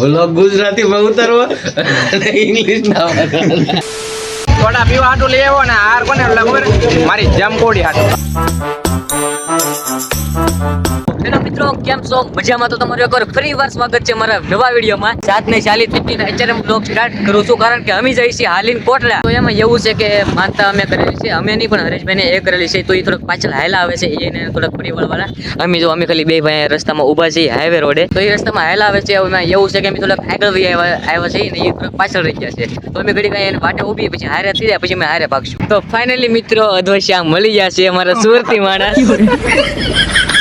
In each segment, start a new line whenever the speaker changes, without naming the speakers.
Vlog ગુજરાતીમાં ઉતરવો અને ઇંગ્લિશમાં આવવાનો.
થોડા પીવા હાટું લઈ આવો ને હાર કોને ખબર મારી જમકોડી હાટું
કેમ છો? મજામાં તો તમારું એકવાર ફરી વાર સ્વાગત છે મારા નવા વિડીયોમાં. સાત ને ચાલીસ મિનિટ અત્યારે હું બ્લોગ સ્ટાર્ટ કરું છું કારણ કે અમે જઈએ છીએ હાલીન કોટડા. તો એમાં એવું છે કે માનતા અમે કરેલી છે, અમે નહીં, પણ હરેશભાઈને એ કરેલી છે. તો એ થોડોક પાછળ હાયલા આવે છે, એને થોડાક પરિવારવાળા. અમે જો, અમે ખાલી બે ભાઈ રસ્તામાં ઊભા છીએ હાઈવે રોડે તો એ રસ્તામાં હાયલા આવે છે, એમાં એવું છે કે અમે થોડાક આગળ આવ્યા છે ને એ થોડાક પાછળ રહી ગયા છે. તો અમે ઘડી કાંઈ વાટે ઊભી પછી હારે થઈ જાય પછી અમે હારે ભાગશું. તો ફાઇનલી મિત્રો, અધવશ્યા મળી ગયા છે અમારા સુરતી માણસ.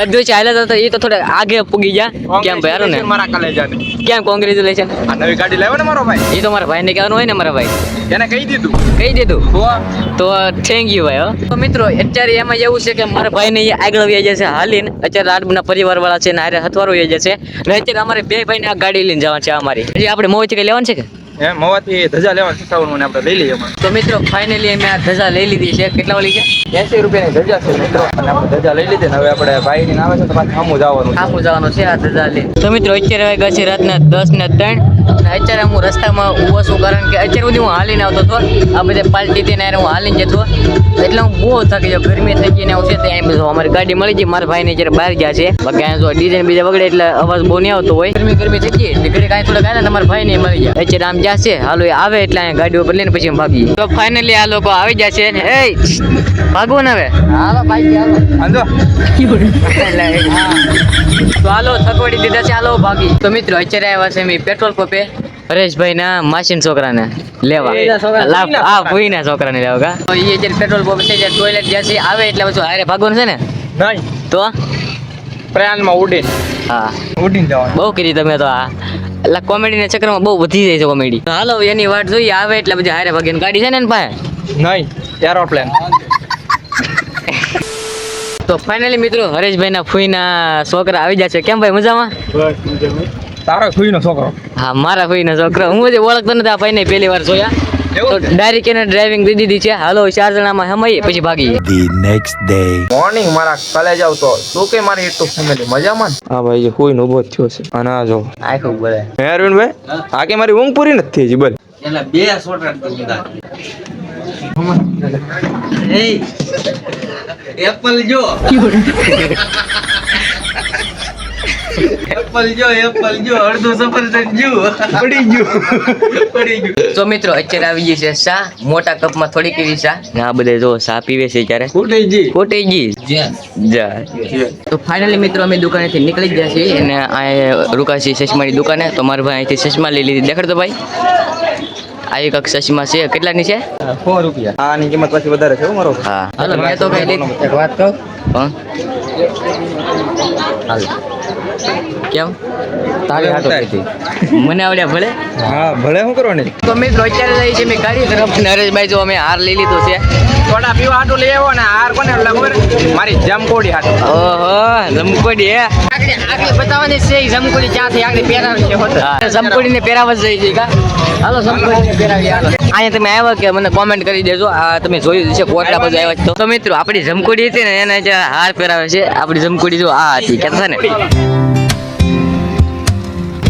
અદ્વૈત ચાલ્યા હતા એ તો થોડા આગે પૂગી ગયા. કેમ ભાઈ હારું ને.
મારા કલેજાને.
કેમ કોંગ્રેચ્યુલેશન
આ નવી ગાડી લાવ્યો ને મારો ભાઈ?
એ તો મારા ભાઈને કહેવાનું હોય ને મારા ભાઈ.
એને કહી દીધું.
કહી દીધું?
તો
તો થેન્ક યુ ભાઈ તો મિત્રો અત્યારે એમાં એવું છે કે મારા ભાઈને આગળ વહી જાય છે હાલીને. અત્યારે આડબના પરિવાર વાળા છે ને હારે હથવારો વહી જાય છે. ને અત્યારે અમારે બે ભાઈને આ ગાડી લઈને જવાનું છે અમારી. હજી આપણે મોંથી કઈ લેવાનું છે કે?
હે મવાથી ધજા લેવાનું શીખવાનું આપણે લઈ લઈએ
તો મિત્રો ફાઇનલી અમે આ ધજા લઈ લીધી છે. કેટલા વાળી છે?
એસી રૂપિયાની ધજા છે મિત્રો અને આપણે ધજા લઈ લીધી ને હવે આપણે ભાઈ નામે છે તો પાછું સામું જવાનું
આખું જવાનું છે આ ધજા લઈ. તો મિત્રો અત્યારે વાગ્યા છે રાતના દસ ને ત્રણ. અને અત્યારે હું રસ્તામાં ઊભો છું કારણ કે અત્યાર સુધી હું હાલીને આવતો હતો. આ બધે પાલટી હતી ને હું હાલીને જતો એટલે હું બહુ થાકી જાઉં ગરમી થઈ ગઈ ને આવું છે ત્યાં બધું અમારી ગાડી મળી ગઈ. મારા ભાઈને જ્યારે બહાર ગયા છે. બાકી અહીંયા જો ડીઝલ બીજા વગડે એટલે અવાજ બહુ નહીં આવતો હોય. ગરમી ગરમી થઈ ગઈ એટલે ઘરે કાંઈ થોડા કાંઈ તમારા ભાઈને મળી જાય અત્યારે આમ જ્યાં છે હાલો એ આવે એટલે અહીંયા ગાડી ઉપર લઈને પછી ભાગી ભાગીએ તો ફાઇનલી આ લોકો આવી જાય છે ને એ ભાગવો ને હવે. હાલો ભાઈ હાલો. તો હાલો થકવડી દીધા છે હાલો ભાગી. તો મિત્રો અત્યારે આવ્યા છે મેં પેટ્રોલ પંપે. હરેશભાઈ ના માસીન છોકરાને લેવા. આ ભૂઈ ના છોકરાને. લેવા કા? એ જે પેટ્રોલ પંપ છે જે ટોયલેટ જ્યાં છે આવે એટલે પછી હારે ભાગવાનું છે ને?
નહીં.
તો?
પ્રયાણમાં ઉડીને.
હા.
ઉડીને જવાનું.
બહુ કરી તમે તો આ. એટલે કોમેડીના ચક્રમાં બહુ વધી જાય છે કોમેડી. હાલો એની વાટ જોઈએ આવે એટલે પછી હારે ભાગીને ગાડી છે ને એની પાસે?
નહીં એરોપ્લેન
તો ફાઇનલી મિત્રો હરેશભાઈના ફૂઈના છોકરા આવી જાય છે. કેમ ભાઈ મજામાં.
તારો ખુઈનો છોકરો.
હા મારા ભાઈના છોકરો. હું જે ઓળખતો નથી આ ભાઈને પહેલી વાર જોયા. તો? ડાયરેક્ટ એને ડ્રાઇવિંગ દઈ દીધી છે. હાલો ચાર જણામાં હમાઈએ પછી ભાગીએ.
ધી નેક્સ્ટ ડે
મોર્નિંગ મારા કોલેજ આવતો શું કે મારી યુટ્યુબ ફેમિલી મજામાં હા ભાઈ જે કોઈ ઊભો થયો છે. અને આ જો.
આખો બોલે.
હે અરવિંદભાઈ? આ કે મારી ઊંઘ પૂરી નથી થઈ જી બોલ.
એટલે બે. એય, એપલ જો. એપલ જો એપલ જો અડધું સફરજન જો પડી ગયું. પડી ગયું.
તો મિત્રો અત્યારે આવી ગઈ છે સા મોટા કપમાં થોડીક એવી ચા? ને આ બધે જો સા પીવે છે ત્યારે
ફૂટી જી
ખોટી ગઈ જા તો ફાઇનલી મિત્રો અમે દુકાનેથી નીકળી ગયા છીએ. અને આ રૂકા છીએ ચશ્માની દુકાને. તો મારા ભાઈ અહીંથી ચશ્મા લઈ લીધી. દેખાડ તો ભાઈ. આ કક ચશ્મા છે. કેટલાની છે?
સો રૂપિયા. આની કિંમત પછી વધારે છે મારો.
હા. હાલો મેં તો કઈ
એક વાત કહું?
હા. હાલ. કેમ?
તારી હાટો કીધી.
મને આવડ્યા ભલે?
હા ભલે હું કરો ને
તો મિત્રો અત્યારે જઈએ છીએ મેં ગાડી તરફ નરેશભાઈ જો અમે હાર લઈ લીધો છે.
થોડા પીવા હાટું લઈ આવ્યો ને હાર કોને ખબર? મારી જમકોડી હાટું.
ઓહો જમકોડી હે? આગળ બતાવવાની છે જમકોડી ક્યાંથી આગળ પહેરાવી છે જમકોડીને પહેરાવવા જઈ છે કા? હાલો જમકોડીને પહેરાવી હાલો. અહીંયા તમે આવ્યા કે મને કોમેન્ટ કરી દેજો. આ તમે જોયું છે કોટડા બાજુ આવ્યા છો. તો મિત્રો આપણી જમકોડી હતી ને એને હાર પહેરાવે છે આપણી જમકોડી જો આ હતી છે ને?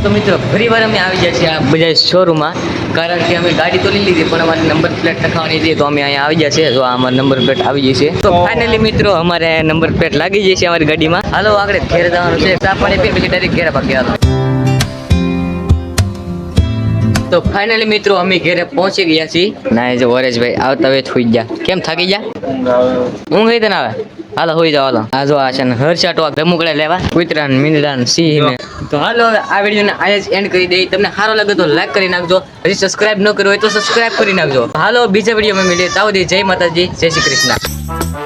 તો મિત્રો, ફરી વાર અમે આવી જાય છીએ આ બધા શોરૂમમાં કારણ કે અમે ગાડી તો લઈ લીધી, પણ અમારે નંબર પ્લેટ લખાવવાની હતી, તો અમે અહીંયા આવી જાય છે તો અમારી નંબર પ્લેટ આવી ગઈ છે. તો ફાઇનલી મિત્રો, અમારે નંબર પ્લેટ લાગી જાય છે અમારી ગાડીમાં. હાલો, આગળ ઘેર જવાનું છે. ચા પાણી પી, પછી ડાયરેક્ટ ઘેર ભાગ્યા હાલો. તો ફાઇનલી મિત્રો, અમે ઘેરે પહોંચી ગયા છીએ. ના જો વરેશભાઈ આવતા હવે સુઈ ગયા. કેમ થાકી ગયા? ઊંઘ આવી તને આવે? હાલો, હોઈ જાવ હાલો. આ આ છે ને હરચાટો ધમુકડે લેવા. કુતરા ને મીંદડા ને સિંહ ને તો હાલો, હવે આ વિડીયોને ને જ એન્ડ કરી દઈ. તમને સારો લાગે તો લાઈક કરી નાખજો. હજી સબસ્ક્રાઇબ ન કર્યો હોય તો સબસ્ક્રાઇબ કરી નાખજો. હાલો, બીજા વિડીયોમાં મળીએ. તાવ જય માતાજી, જય શ્રી કૃષ્ણ.